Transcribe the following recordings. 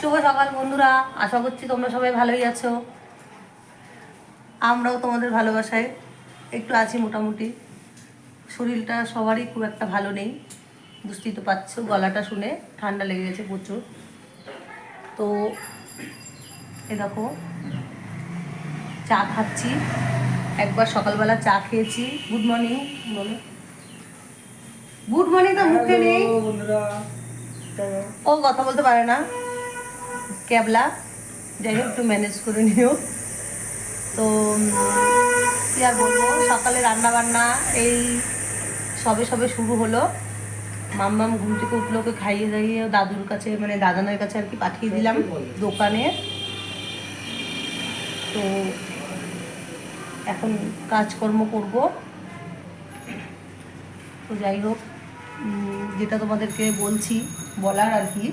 শুভ সকাল বন্ধুরা আশা করছি তোমরা সবাই ভালোই আছো। আমরাও তোমাদের ভালোবাসায় একটু আছি মোটামুটি। শরীরটা সবারই খুব একটা ভালো নেই বুঝতেই তো পারছ গলাটা শুনে ঠান্ডা লেগে গেছে প্রচুর। তো এ দেখো চা খাচ্ছি একবার সকালবেলা চা খেয়েছি। গুড মর্নিং বলো। গুড মর্নিং তো মুখে নেই। ও কথা বলতে পারে না। ক্যাবলা যাই হোক একটু ম্যানেজ করে নিও। তো কি আর বলব, সকালে রান্না বান্না এই সবে সবে শুরু হলো। মাম্মাম ঘুম থেকে উঠল ওকে খাইয়ে দাইয়ে দাদুর কাছে মানে দাদানের কাছে আর কি পাঠিয়ে দিলাম দোকানে। তো, এখন কাজকর্ম করব। তো যাই হোক যেটা তোমাদেরকে বলছি, বলার আর কি।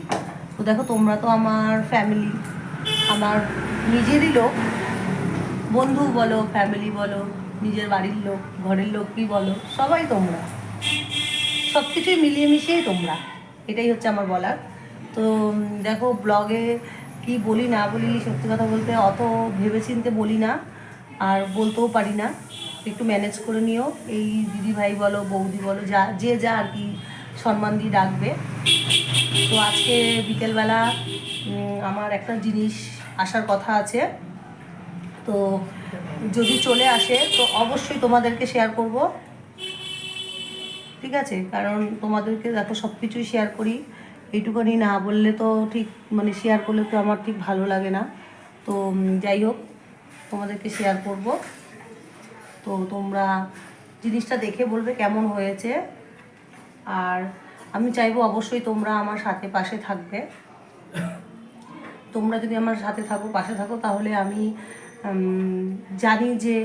তো দেখো, তোমরা তো আমার ফ্যামিলি আমার নিজেরই লোক। বন্ধু বলো ফ্যামিলি বলো, নিজের বাড়ির লোক, ঘরের লোকই বলো, সবাই তোমরা। সব কিছুই মিলিয়ে মিশিয়েই তোমরা। এটাই হচ্ছে আমার বলার। তো দেখো ব্লগে কি বলি, না বলি, সত্যি কথা বলতে অত ভেবেচিন্তে বলি না, আর বলতেও পারি না। একটু ম্যানেজ করে নিও। এই দিদি ভাই বলো, বৌদি বলো, যা, যে যা আর কি সম্মান দিয়ে ডাকবে। তো আজকে বিকেলবেলা আমার একটা জিনিস আসার কথা আছে। তো যদি চলে আসে, তো অবশ্যই তোমাদেরকে শেয়ার করব। ঠিক আছে? কারণ তোমাদেরকে দেখো সব কিছুই শেয়ার করি। এইটুখানি না বললে তো ঠিক মানে শেয়ার করলে তো আমার ঠিক ভালো লাগে না। তো যাই হোক, তোমাদেরকে শেয়ার করব। তো তোমরা জিনিসটা দেখে বলবে কেমন হয়েছে। আর আমি চাইব অবশ্যই তোমরা আমার সাথে পাশে থাকবে। তোমরা যদি আমার সাথে থাকো, পাশে থাকো, তাহলে আমি জানি যে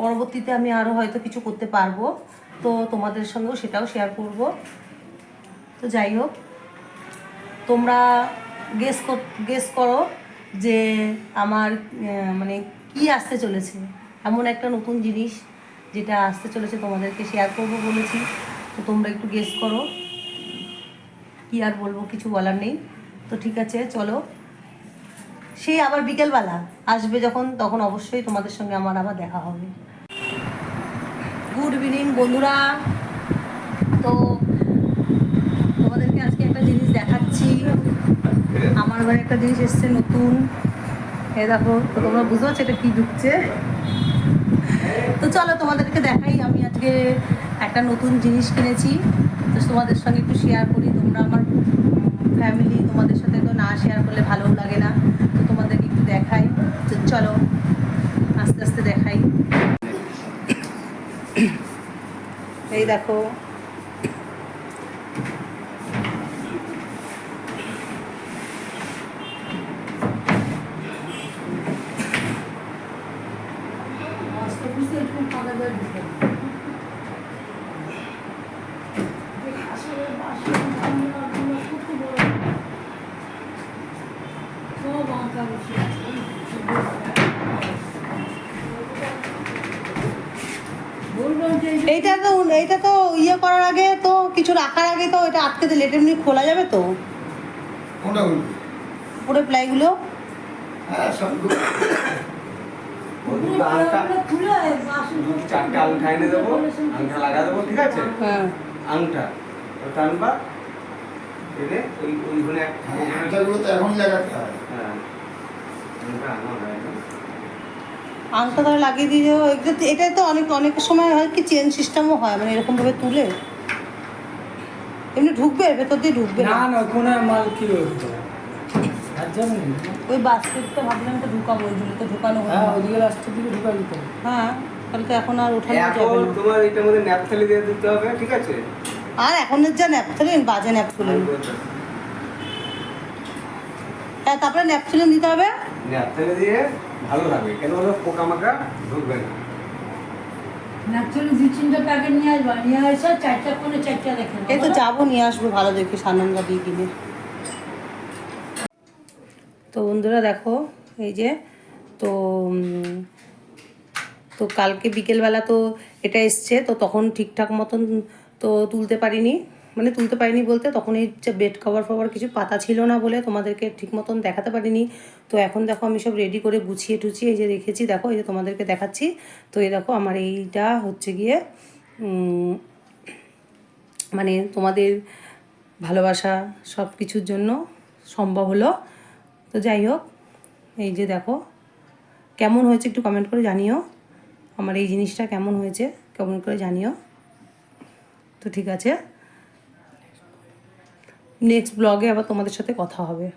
পরবর্তীতে আমি আরও হয়তো কিছু করতে পারব। তো তোমাদের সঙ্গেও সেটাও শেয়ার করব। তো যাই হোক, তোমরা গেস গেস করো যে আমার মানে কি আসতে চলেছে। এমন একটা নতুন জিনিস যেটা আসতে চলেছে তোমাদেরকে শেয়ার করব বলেছি। তো তোমরা একটু গেস করো। কি আর বলব, কিছু বলার নেই। তো ঠিক আছে, চলো। সেই আবার বিকেলবেলা আসবে যখন, তখন অবশ্যই তোমাদের সঙ্গে আমার আবার দেখা হবে। গুড ইভিনিং বন্ধুরা। তো তোমাদেরকে আজকে একটা জিনিস দেখাচ্ছি। আমার ঘরে একটা জিনিস এসছে নতুন। এ দেখো, তো তোমরা বুঝতে পারছ এটা কি ঢুকছে? তো চলো তোমাদেরকে দেখাই আমি আজকে একটা নতুন জিনিস কিনেছি। তো তোমাদের সঙ্গে একটু শেয়ার করি। তোমরা আমার ফ্যামিলি তোমাদের সাথে তো না শেয়ার করলে ভালোও লাগে না। তো তোমাদেরকে একটু দেখাই। তো চলো, আস্তে আস্তে দেখাই। এই দেখো এইটা তো এইটা তো ইয়ে করার আগে তো কিছু রাখার আগে তো এটা আটকে দিলে এটা এমনি খোলা যাবে তো? কোনটা বলবি? পুরো প্লাইগুলো? হ্যাঁ সবগুলো। আংটা লাগা দেবো ঠিক আছে? হ্যাঁ। আংটা। টানবা এনে ওই ওইখানে আংটাগুলো তো এখনই লাগাতে হয়। হ্যাঁ। আংটা আনা হয় ধরে লাগিয়ে দিয়ে যাব এটা তো অনেক অনেক সময় হয় কি চেন সিস্টেমও হয় মানে এরকমভাবে তুলে। এমনি ঢুকবে ভেতর দিয়ে ঢুকবে না। না না ওখানে মাল কি ওই বাস্কেটটা ভাবলাম তো ঢুকাবো ওইগুলো তো ঢুকানো হবে হ্যাঁ না। ওদিকে রাস্তার দিকে ঢুকা দিতে হ্যাঁ তাহলে তো এখন আর ওঠানো যাবে না তোমার এটার মধ্যে ন্যাপথালি দিয়ে দিতে হবে ঠিক আছে? আর এখনের যা ন্যাপথলিন বাজে ন্যাপথলিন হ্যাঁ তারপরে ন্যাপথলিন দিতে হবে। ন্যাপথালি দিয়ে ভালো লাগবে কেন হলো পোকামাকা ঢুকবে না। এই তো যাব নিয়ে আসব ভালো দেখি সানন্দা দিয়ে কিনে। তো বন্ধুরা দেখো এই যে তো তো কালকে বিকেলবেলা তো এটা এসছে তো তখন ঠিকঠাক মতন তো তুলতে পারিনি। মানে তুলতে পারিনি বলতে তখন এই যে বেড কভার ফভার কিছু পাতা ছিল না বলে তোমাদেরকে ঠিক মতন দেখাতে পারিনি। তো এখন দেখো আমি সব রেডি করে গুছিয়ে টুছিয়ে এই যে রেখেছি। দেখো এই যে তোমাদেরকে দেখাচ্ছি। তো এই দেখো আমার এইটা হচ্ছে গিয়ে মানে তোমাদের ভালোবাসা সব কিছুর জন্য সম্ভব হলো। তো যাই হোক, এই যে দেখো কেমন হয়েছে একটু কমেন্ট করে জানিও। আমার এই জিনিসটা কেমন হয়েছে কমেন্ট করে জানিও। তো ঠিক আছে। নেক্সট ব্লগে আবার তোমাদের সাথে কথা হবে।